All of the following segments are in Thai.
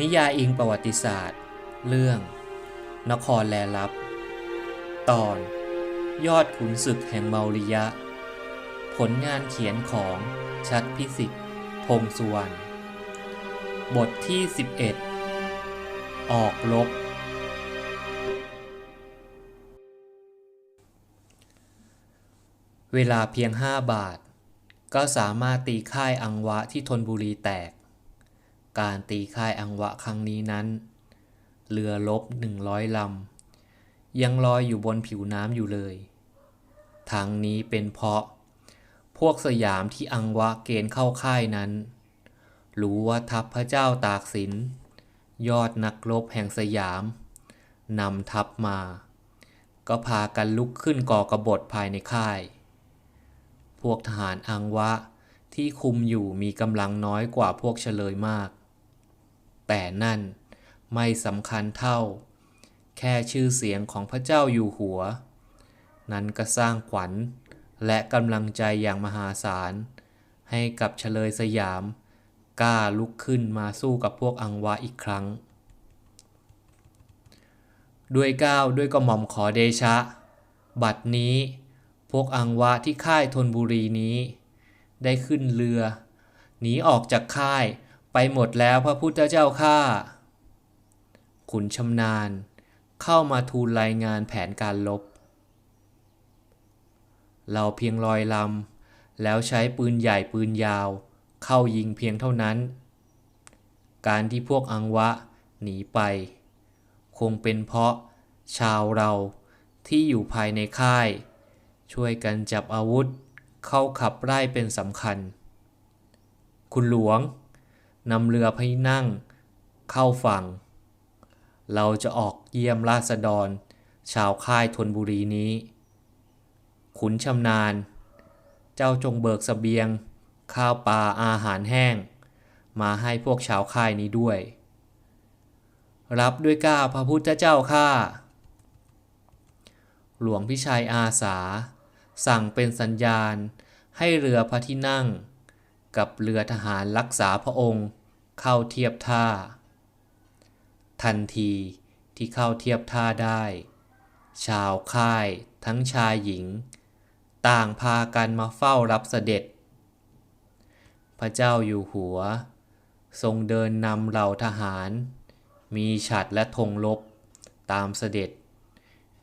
นิยายอิงประวัติศาสตร์ เรื่อง นครแลลับ ตอน ยอดขุนศึกแห่งเมาริยะ ผลงานเขียนของชัดพิสิทธิ์ พงสุวรรณ บทที่ 11 ออกรบเวลาเพียง5บาท ก็สามารถตีค่ายอังวะที่ธนบุรีแตก การตีค่ายอังวะครั้งนี้นั้น เรือลบหนึ่งร้อยลำ ยังลอยอยู่บนผิวน้ำอยู่เลยทั้งนี้เป็นเพราะ พวกสยามที่อังวะเกณฑ์เข้าค่ายนั้น รู้ว่าทัพพระเจ้าตากสิน ยอดนักรบแห่งสยามนำทัพมา ก็พากันลุกขึ้นก่อกบฏภายในค่าย พวกทหารอังวะที่คุมอยู่มีกำลังน้อยกว่าพวกเฉลยมาก แต่นั่นไม่สำคัญเท่า แค่ชื่อเสียงของพระเจ้าอยู่หัว นั้นก็สร้างขวัญและกำลังใจอย่างมหาศาล ให้กับเฉลยสยาม กล้าลุกขึ้นมาสู้กับพวกอังวะอีกครั้ง ด้วยก้าวด้วยกระหม่อมขอเดชะ บัดนี้พวกอังวะที่ค่ายธนบุรีนี้ ได้ขึ้นเรือ หนีออกจากค่าย ไปหมดแล้วพระพุทธเจ้าข้าขุนชำนาญ เข้ามาทูลรายงานแผนการลบ เราเพียงลอยลำแล้วใช้ปืนใหญ่ปืนยาว เข้ายิงเพียงเท่านั้น การที่พวกอังวะหนีไป คงเป็นเพราะชาวเราที่อยู่ภายในค่าย ช่วยกันจับอาวุธเข้าขับไล่เป็นสำคัญ คุณหลวง นำเรือพระนั่ง เข้าฝั่ง เราจะออกเยี่ยมราษฎร ชาวค่ายธนบุรีนี้ ขุนชำนาญ เจ้าจงเบิกสเสบียง ข้าวปลาอาหารแห้ง มาให้พวกชาวค่ายนี้ด้วย รับด้วยก้าพระพุทธเจ้าข้าหลวงพิชัยอาสา สั่งเป็นสัญญาณให้เรือพระที่นั่ง กับเรือทหารรักษาพระองค์เข้าเทียบท่า ทันทีที่เข้าเทียบท่าได้ ชาวค่ายทั้งชายหญิง ต่างพากันมาเฝ้ารับเสด็จ พระเจ้าอยู่หัว ทรงเดินนำเหล่าทหาร มีฉัดและธงลบตามเสด็จ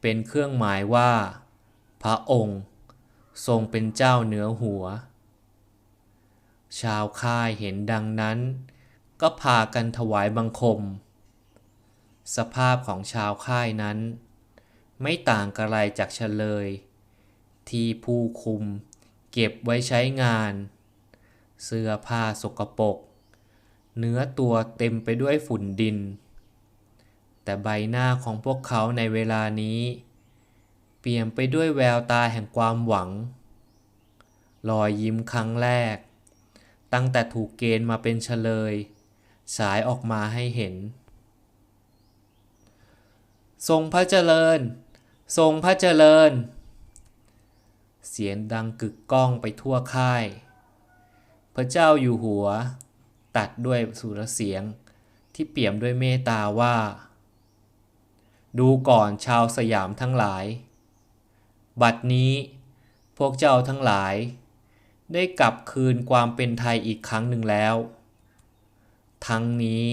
เป็นเครื่องหมายว่า พระองค์ ทรงเป็นเจ้าเหนือหัว ชาวค่ายเห็นดังนั้น ก็พากันถวายบังคม สภาพของชาวค่ายนั้น ไม่ต่างกระไรจากเฉลย ที่ผู้คุมเก็บไว้ใช้งาน เสื้อผ้าสกปรกเนื้อตัวเต็มไปด้วยฝุ่นดิน แต่ใบหน้าของพวกเขาในเวลานี้ เปลี่ยนไปด้วยแววตาแห่งความหวัง รอยยิ้มครั้งแรก ตั้งแต่ถูกเกณฑ์มาเป็นเฉลยสายออกมาให้เห็น ทรงพระเจริญ ทรงพระเจริญ เสียงดังกึกก้องไปทั่วค่าย พระเจ้าอยู่หัว ตัดด้วยสุรเสียงที่เปี่ยมด้วยเมตตาว่า ดูก่อนชาวสยามทั้งหลาย บัดนี้พวกเจ้าทั้งหลาย ได้กลับคืนความเป็นไทยอีกครั้งหนึ่งแล้ว ทั้งนี้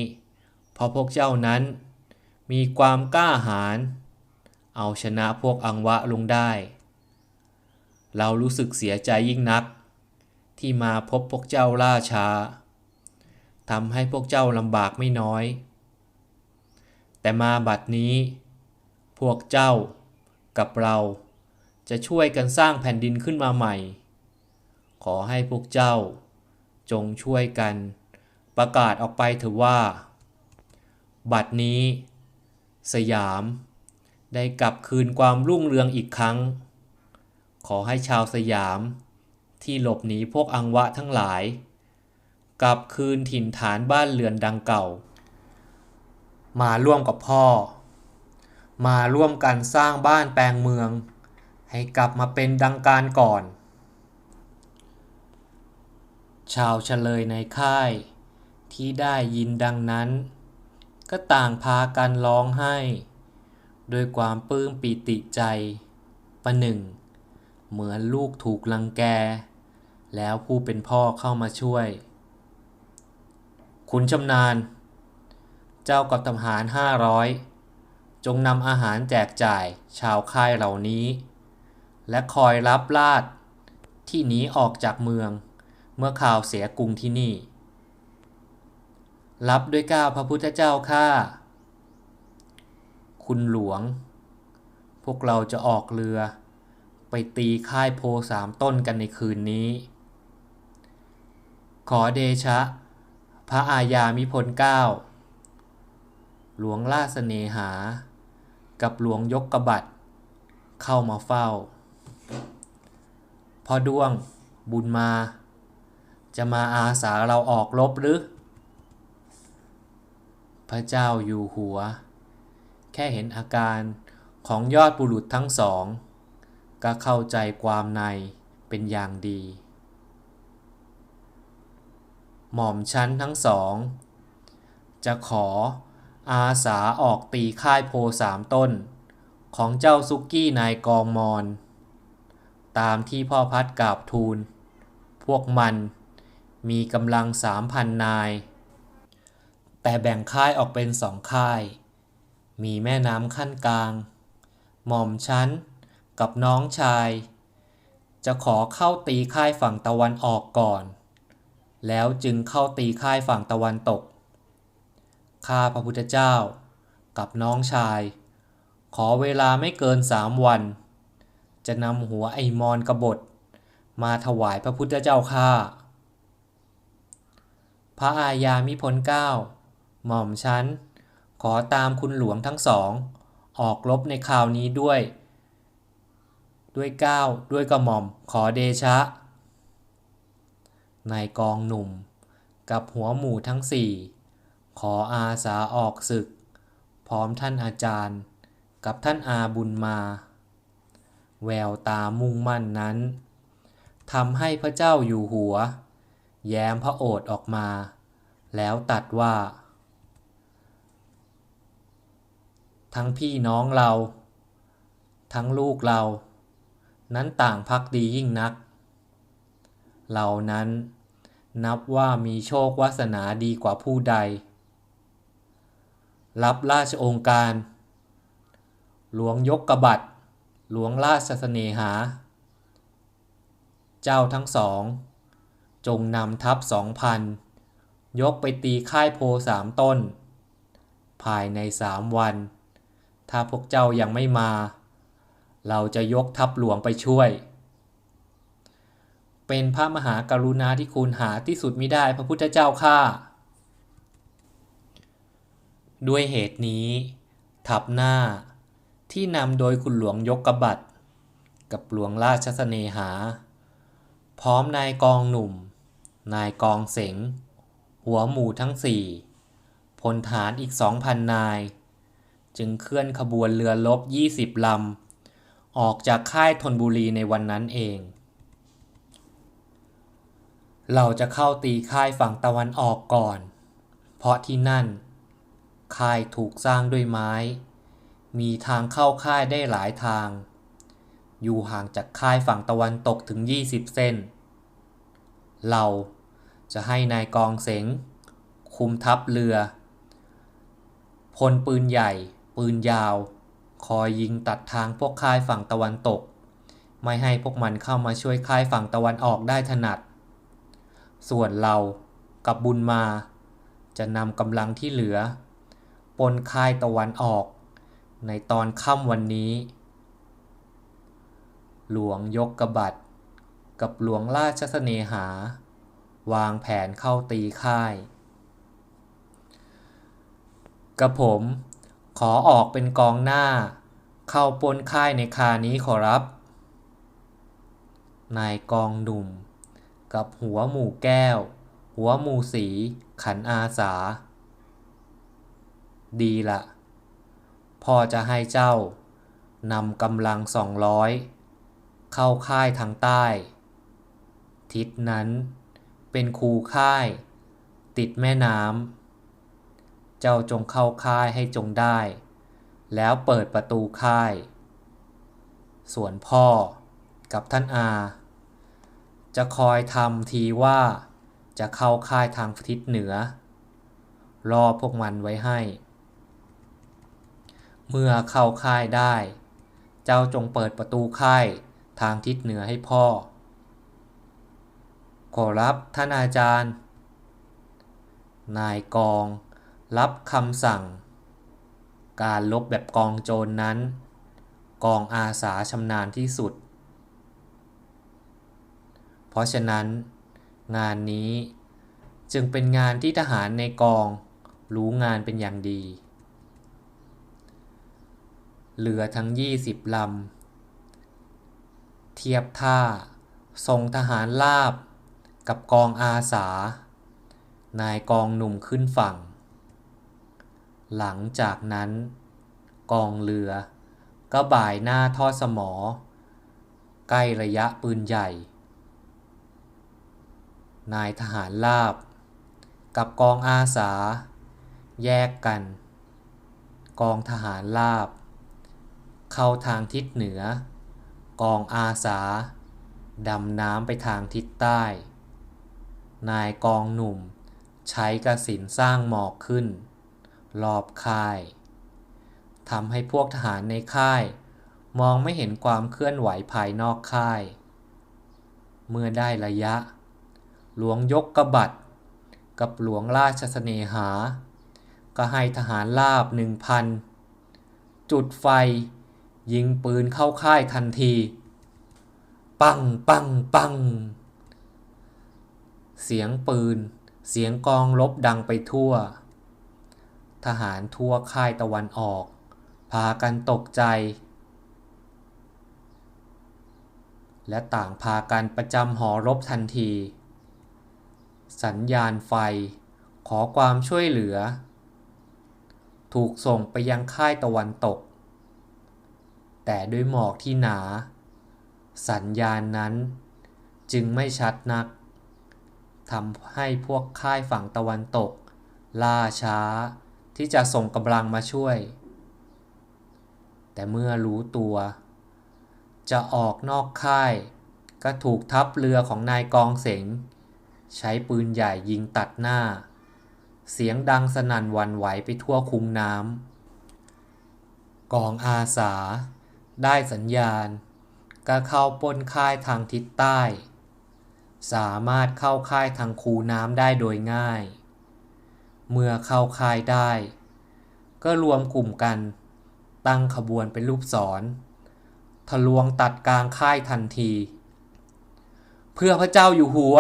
เพราะพวกเจ้านั้น มีความกล้าหาญเอาชนะพวกอังวะลงได้ เรารู้สึกเสียใจยิ่งนัก ที่มาพบพวกเจ้าล่าช้าทำให้พวกเจ้าลำบากไม่น้อย แต่มาบัดนี้ พวกเจ้ากับเราจะช่วยกันสร้างแผ่นดินขึ้นมาใหม่ ขอให้พวกเจ้า จงช่วยกัน ประกาศออกไปเถอะว่า บัดนี้ สยาม ได้กลับคืนความรุ่งเรืองอีกครั้ง ขอให้ชาวสยามที่หลบหนีพวกอังวะทั้งหลาย กลับคืนถิ่นฐานบ้านเรือนดังเก่า มาร่วมกับพ่อ มาร่วมกันสร้างบ้านแปลงเมือง ให้กลับมาเป็นดังการก่อน ชาวเฉลยในค่าย ที่ได้ยินดังนั้น ก็ต่างพากันร้องไห้ด้วยความปลื้มปีติใจ ประหนึ่ง เหมือนลูกถูกลังแก แล้วผู้เป็นพ่อเข้ามาช่วย คุณชำนาญ เจ้ากับทหารห้าร้อยจงนำอาหารแจกจ่ายชาวค่ายเหล่านี้ และคอยรับลาดที่หนีออกจากเมือง เมื่อข่าวเสียกรุงที่นี่ รับด้วยก้าวพระพุทธเจ้าข้าคุณหลวง พวกเราจะออกเรือ ไปตีค่ายโพสามต้นกันในคืนนี้ ขอเดชะ พระอาญามิพลเก้า หลวงล่าสเสนหา กับหลวงยกกระบัดเข้ามาเฝ้า พอดวงบุญมา จะมาอาสาเราออกรบหรือ พระเจ้าอยู่หัว แค่เห็นอาการของยอดบุรุษทั้งสอง ก็เข้าใจความในเป็นอย่างดี หม่อมชั้นทั้งสอง จะขออาสาออกตีค่ายโพสามต้น ของเจ้าซุกกี้นายกองมอน ตามที่พ่อพัดกราบทูล พวกมัน มีกำลังสามพันนาย แต่แบ่งค่ายออกเป็นสองค่าย มีแม่น้ำขั้นกลาง หม่อมชั้นกับน้องชาย จะขอเข้าตีค่ายฝั่งตะวันออกก่อน แล้วจึงเข้าตีค่ายฝั่งตะวันตก ข้าพระพุทธเจ้า กับน้องชาย ขอเวลาไม่เกินสามวัน จะนำหัวไอมอนกบฏ มาถวายพระพุทธเจ้าข้า พระอาญามิพลเก้าหม่อมชั้น ขอตามคุณหลวงทั้งสอง ออกรบในคราวนี้ด้วย ด้วยเก้าวด้วยกระหม่อม ขอเดชะ นายกองหนุ่ม กับหัวหมู่ทั้งสี่ ขออาสาออกศึก พร้อมท่านอาจารย์ กับท่านอาบุญมา แววตามุ่งมั่นนั้นทำให้พระเจ้าอยู่หัว แย้มพระโอษฐ์ออกมา แล้วตัดว่า ทั้งพี่น้องเรา ทั้งลูกเรา นั้นต่างพักดียิ่งนัก เหล่านั้นนับว่ามีโชควาสนาดีกว่าผู้ใด รับราชองค์การ หลวงยกกระบัดหลวงราชสเสนหา เจ้าทั้งสอง จงนำทัพสองพันยกไปตีค่ายโพสามต้น ภายในสามวัน ถ้าพวกเจ้ายังไม่มา เราจะยกทัพหลวงไปช่วย เป็นพระมหากรุณาธิคุณหาที่สุดมิได้พระพุทธเจ้าข้าด้วยเหตุนี้ ทัพหน้าที่นำโดยคุณหลวงยกกระบัดกับหลวงราชสเสนหา พร้อมนายกองหนุ่ม นายกองเสง หัวหมู่ทั้งสี่พลฐานอีกสองพันนาย จึงเคลื่อนขบวนเรือลบยี่สิบลำ ออกจากค่ายธนบุรีในวันนั้นเอง เราจะเข้าตีค่ายฝั่งตะวันออกก่อน เพราะที่นั่น ค่ายถูกสร้างด้วยไม้ มีทางเข้าค่ายได้หลายทาง อยู่ห่างจากค่ายฝั่งตะวันตกถึง 20 เส้น เรา จะให้นายกองเสง คุมทัพเรือ พลปืนใหญ่ ปืนยาว คอยยิงตัดทางพวกค่ายฝั่งตะวันตก ไม่ให้พวกมันเข้ามาช่วยค่ายฝั่งตะวันออกได้ถนัด ส่วนเรากับบุญมา จะนำกำลังที่เหลือ ปนค่ายตะวันออก ในตอนค่ำวันนี้ หลวงยกกระบัดกับหลวงราชสเสนหา วางแผนเข้าตีค่าย กระผม ขอออกเป็นกองหน้า เข้าปนค่ายในคานี้ขอรับ นายกองหนุ่ม กับหัวหมู่แก้ว หัวหมู่สี ขันอาสา ดีละพ่อจะให้เจ้านำกำลังสองร้อยเข้าค่ายทางใต้ ทิศนั้น เป็นคูค่าย ติดแม่น้ำ เจ้าจงเข้าค่ายให้จงได้ แล้วเปิดประตูค่าย ส่วนพ่อกับท่านอา จะคอยทำทีว่าจะเข้าค่ายทางทิศเหนือ รอพวกมันไว้ให้ เมื่อเข้าค่ายได้ เจ้าจงเปิดประตูค่ายทางทิศเหนือให้พ่อ ขอรับท่านอาจารย์ นายกอง รับคำสั่ง การลบแบบกองโจรนนั้น กองอาสาชำนาญที่สุด เพราะฉะนั้น งานนี้จึงเป็นงานที่ทหารในกอง รู้งานเป็นอย่างดีเรือทั้ง 20 ลำ เทียบท่าส่งทหารลาบ กับกองอาสา นายกองหนุ่มขึ้นฝั่ง หลังจากนั้น กองเรือ ก็บ่ายหน้าทอดสมอ ใกล้ระยะปืนใหญ่ นายทหารลาบ กับกองอาสา แยกกัน กองทหารลาบ เข้าทางทิศเหนือ กองอาสาดำน้ำไปทางทิศใต้ นายกองหนุ่ม ใช้กระสินสร้างหมอกขึ้น รอบค่ายทำให้พวกทหารในค่าย มองไม่เห็นความเคลื่อนไหวภายนอกค่าย เมื่อได้ระยะ หลวงยกกระบัดกับหลวงราชสเนหา ก็ให้ทหารลาบหนึ่งพันจุดไฟ ยิงปืนเข้าค่ายทันที ปังปังปัง เสียงปืน เสียงกองรบดังไปทั่ว ทหารทั่วค่ายตะวันออก พากันตกใจ และต่างพากันประจำหอรบทันที สัญญาณไฟขอความช่วยเหลือ ถูกส่งไปยังค่ายตะวันตก แต่ด้วยหมอกที่หนา สัญญาณนั้นจึงไม่ชัดนัก ทำให้พวกค่ายฝั่งตะวันตก ล่าช้า ที่จะส่งกำลังมาช่วย แต่เมื่อรู้ตัว จะออกนอกค่าย ก็ถูกทัพเรือของนายกองเสง ใช้ปืนใหญ่ยิงตัดหน้า เสียงดังสนั่นวันไหวไปทั่วคุ้งน้ำกองอาสา ได้สัญญาณ ก็เข้าป้นค่ายทางทิศใต้ สามารถเข้าค่ายทางคูน้ำได้โดยง่าย เมื่อเข้าค่ายได้ ก็รวมกลุ่มกัน ตั้งขบวนเป็นรูปศร ทะลวงตัดกลางค่ายทันที เพื่อพระเจ้าอยู่หัว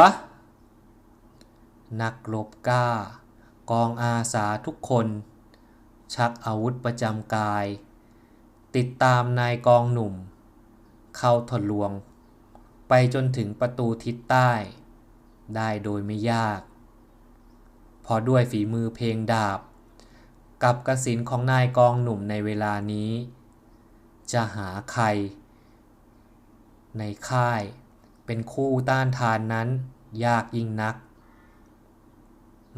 นักรบกล้า กองอาสาทุกคน ชักอาวุธประจำกาย ติดตามนายกองหนุ่ม เข้าทะลวง ไปจนถึงประตูทิศใต้ ได้โดยไม่ยาก พอด้วยฝีมือเพลงดาบ กับกระสินของนายกองหนุ่มในเวลานี้ จะหาใคร ในค่ายเป็นคู่ต้านทานนั้นยากยิ่งนัก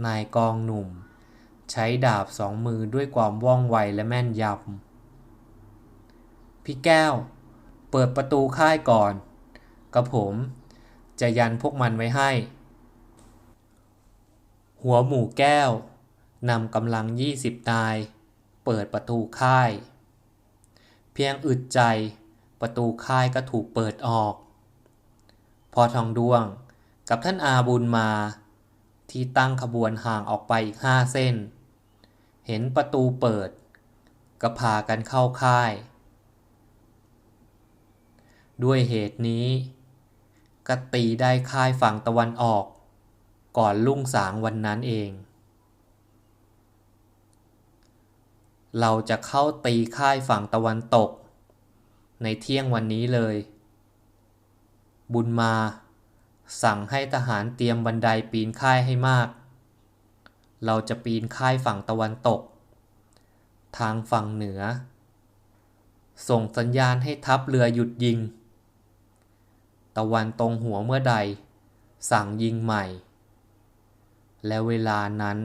นายกองหนุ่ม ใช้ดาบสองมือด้วยความว่องไวและแม่นยำพี่แก้ว เปิดประตูค่ายก่อน กับผม จะยันพวกมันไว้ให้ หัวหมูแก้วนำกำลังยี่สิบนาย เปิดประตูค่าย เพียงอึดใจประตูค่ายก็ถูกเปิดออก พอทองดวงกับท่านอาบุญมา ที่ตั้งขบวนห่างออกไปอีกห้าเส้น เห็นประตูเปิด ก็พากันเข้าค่าย ด้วยเหตุนี้ ก็ตีได้ค่ายฝั่งตะวันออก ก่อนลุ่งสางวันนั้นเอง เราจะเข้าตีค่ายฝั่งตะวันตก ในเที่ยงวันนี้เลย บุญมาสั่งให้ทหารเตรียมบันไดปีนค่ายให้มาก เราจะปีนค่ายฝั่งตะวันตก ทางฝั่งเหนือ ส่งสัญญาณให้ทัพเรือหยุดยิง ตะวันตรงหัวเมื่อใด สั่งยิงใหม่ และเวลานั้น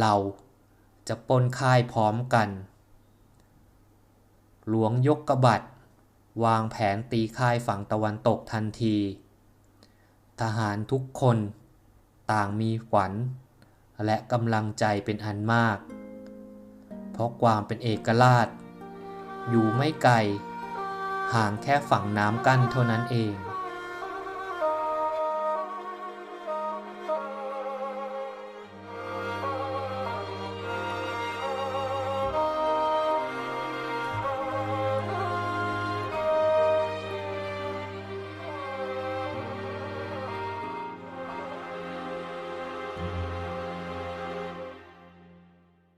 เราจะปนค่ายพร้อมกัน หลวงยกกระบัดวางแผนตีค่ายฝั่งตะวันตกทันที ทหารทุกคนต่างมีขวัญ และกำลังใจเป็นอันมาก เพราะความเป็นเอกราช อยู่ไม่ไกล ห่างแค่ฝั่งน้ำกั้นเท่านั้นเอง